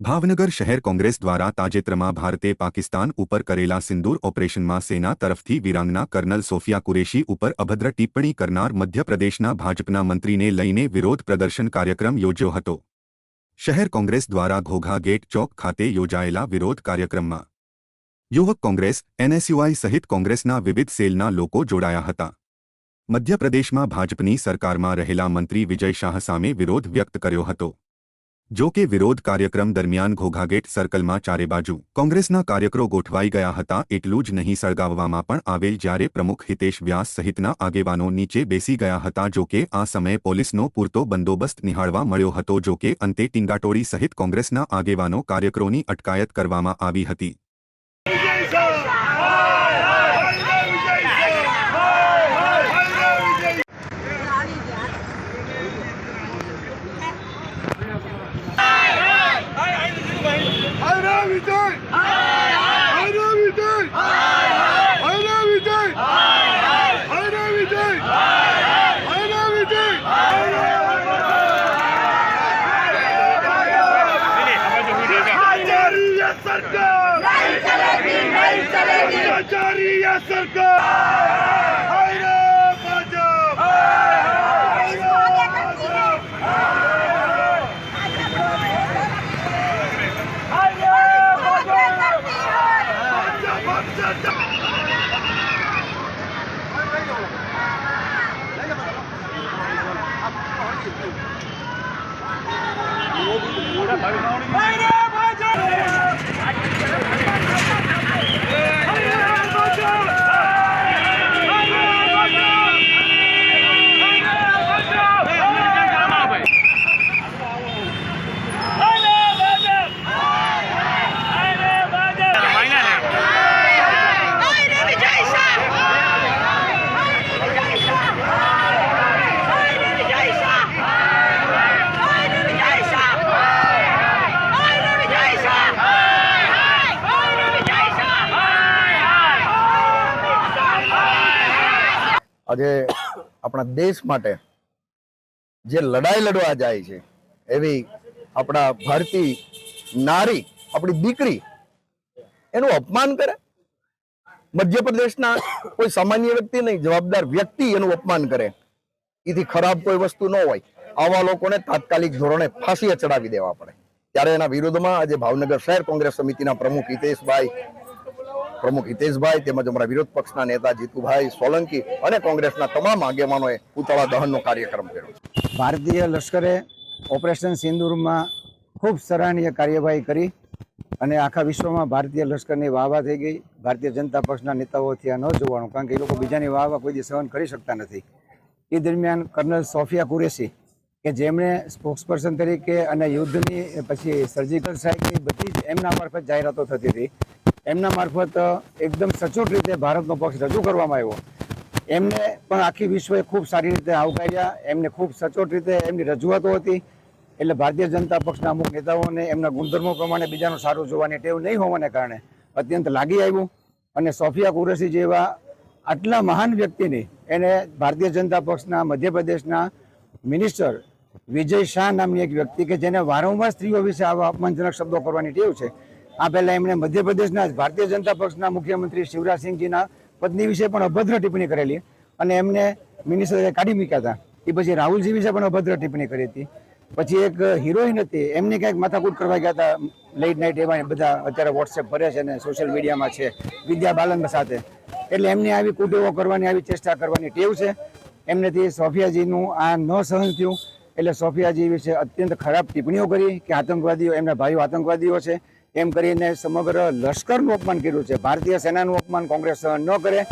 ભાવનગર શહેર કોંગ્રેસ દ્વારા તાજેતરમાં ભારતે પાકિસ્તાન ઉપર કરેલા સિંદૂર ઓપરેશનમાં સેના તરફથી વિરાંગના કર્નલ સોફિયા કુરેશી ઉપર અભદ્ર ટિપ્પણી કરનાર મધ્યપ્રદેશના ભાજપના મંત્રીને લઈને વિરોધ પ્રદર્શન કાર્યક્રમ યોજ્યો હતો. શહેર કોંગ્રેસ દ્વારા ઘોઘા ગેટ ચોક ખાતે યોજાયેલા વિરોધ કાર્યક્રમમાં યુવક કોંગ્રેસ, એનએસયુઆઈ સહિત કોંગ્રેસના વિવિધ સેલના લોકો જોડાયા હતા. મધ્યપ્રદેશમાં ભાજપની સરકારમાં રહેલા મંત્રી વિજય શાહ સામે વિરોધ વ્યક્ત કર્યો હતો. જો કે વિરોધ કાર્યક્રમ દરમિયાન ઘોઘાગેટ સર્કલમાં ચારે બાજુ કોંગ્રેસના કાર્યકરો ગોઠવાઈ ગયા હતા એટલું જ નહીં, સળગાવવામાં પણ આવેલ જ્યારે પ્રમુખ હિતેશ વ્યાસ સહિતના આગેવાનો નીચે બેસી ગયા હતા, જો કે આ સમયે પોલીસનો પૂરતો બંદોબસ્ત નિહાળવા મળ્યો હતો, જો કે અંતે ટીંગાટોળી સહિત કોંગ્રેસના આગેવાનો કાર્યકરોની અટકાયત કરવામાં આવી હતી. Hayra Vijay! Hayra Vijay! Hayra Vijay! Hayra Vijay! Hayra Vijay! Acharya सरकार नहीं चलेगी नहीं चलेगी आचार्य सरकार hayra I was only આજે આપણા દેશ માટે જે લડાઈ લડવા જાય છે, એવી આપણા ભારતીય નારી, આપણી દીકરી એનું અપમાન કરે? મધ્યપ્રદેશના કોઈ સામાન્ય વ્યક્તિ નહીં, જવાબદાર વ્યક્તિ એનું અપમાન કરે. એથી ખરાબ કોઈ વસ્તુ ન હોય. આવા લોકોને તાત્કાલિક ધોરણે ફાંસીએ ચડાવી દેવા પડે. ત્યારે એના વિરોધમાં આજે ભાવનગર શહેર કોંગ્રેસ સમિતિના પ્રમુખ હિતેશભાઈ પ્રમુખ હિતેશભાઈ તેમજ અમારા વિરોધ પક્ષના નેતા જીતુભાઈ સોલંકી અને કોંગ્રેસના તમામ આગેવાનોએ પૂતળા દહનનો કાર્યક્રમ કર્યો ભારતીય લશ્કરે ઓપરેશન સિંદૂરમાં ખૂબ સરાહનીય કાર્યવાહી કરી અને આખા વિશ્વમાં ભારતીય લશ્કરની વાહવા થઈ ગઈ. ભારતીય જનતા પક્ષના નેતાઓથી આ ન જોવાનું, કારણ કે એ લોકો બીજાની વાહવા કોઈ સહન કરી શકતા નથી. એ દરમિયાન કર્નલ સોફિયા કુરેશી, કે જેમણે સ્પોક્સપર્સન તરીકે અને યુદ્ધની પછી સર્જિકલ સ્ટ્રાઇકની બધી જ એમના મારફત જાહેરાતો થતી હતી એમના મારફત એકદમ સચોટ રીતે ભારતનો પક્ષ રજૂ કરવામાં આવ્યો. એમને પણ આખી વિશ્વએ ખૂબ સારી રીતે આવકાર્યા એમને ખૂબ સચોટ રીતે એમની રજૂઆતો હતી. એટલે ભારતીય જનતા પક્ષના અમુક નેતાઓને એમના ગુણધર્મો પ્રમાણે બીજાનું સારું જોવાની ટેવ નહીં હોવાને કારણે અત્યંત લાગી આવ્યું. અને સોફિયા કુરેશી જેવા આટલા મહાન વ્યક્તિની એને ભારતીય જનતા પક્ષના મધ્યપ્રદેશના મિનિસ્ટર વિજય શાહ નામની એક વ્યક્તિ કે જેને વારંવાર સ્ત્રીઓ વિશે આવા અપમાનજનક શબ્દો કરવાની ટેવ છે આ પહેલા એમણે મધ્યપ્રદેશના ભારતીય જનતા પક્ષના મુખ્યમંત્રી શિવરાજસિંહજીના પત્ની વિશે પણ અભદ્ર ટિપ્પણી કરેલી અને એમને મિનિસ્ટરે કાઢી મૂક્યા હતા. એ પછી રાહુલજી વિશે પણ અભદ્ર ટિપ્પણી કરી હતી. પછી એક હિરોઈન હતી, એમને ક્યાંક માથાકૂટ કરવા ગયા હતા. લેટ નાઇટ એવા બધા અત્યારે વોટ્સએપ ભરે છે અને સોશિયલ મીડિયામાં છે, વિદ્યા બાલન સાથે. એટલે એમને આવી કુટેવો કરવાની, આવી ચેષ્ટા કરવાની ટેવ છે. એમનેથી સોફિયાજીનું આ ન સહન થયું. એટલે સોફિયાજી વિશે અત્યંત ખરાબ ટિપ્પણીઓ કરી કે આતંકવાદીઓ, એમના ભાઈઓ આતંકવાદીઓ છે. એમ કરીને સમગ્ર લશ્કરનું અપમાન કર્યું છે. ભારતીય સેનાનું અપમાન કોંગ્રેસ ન કરે.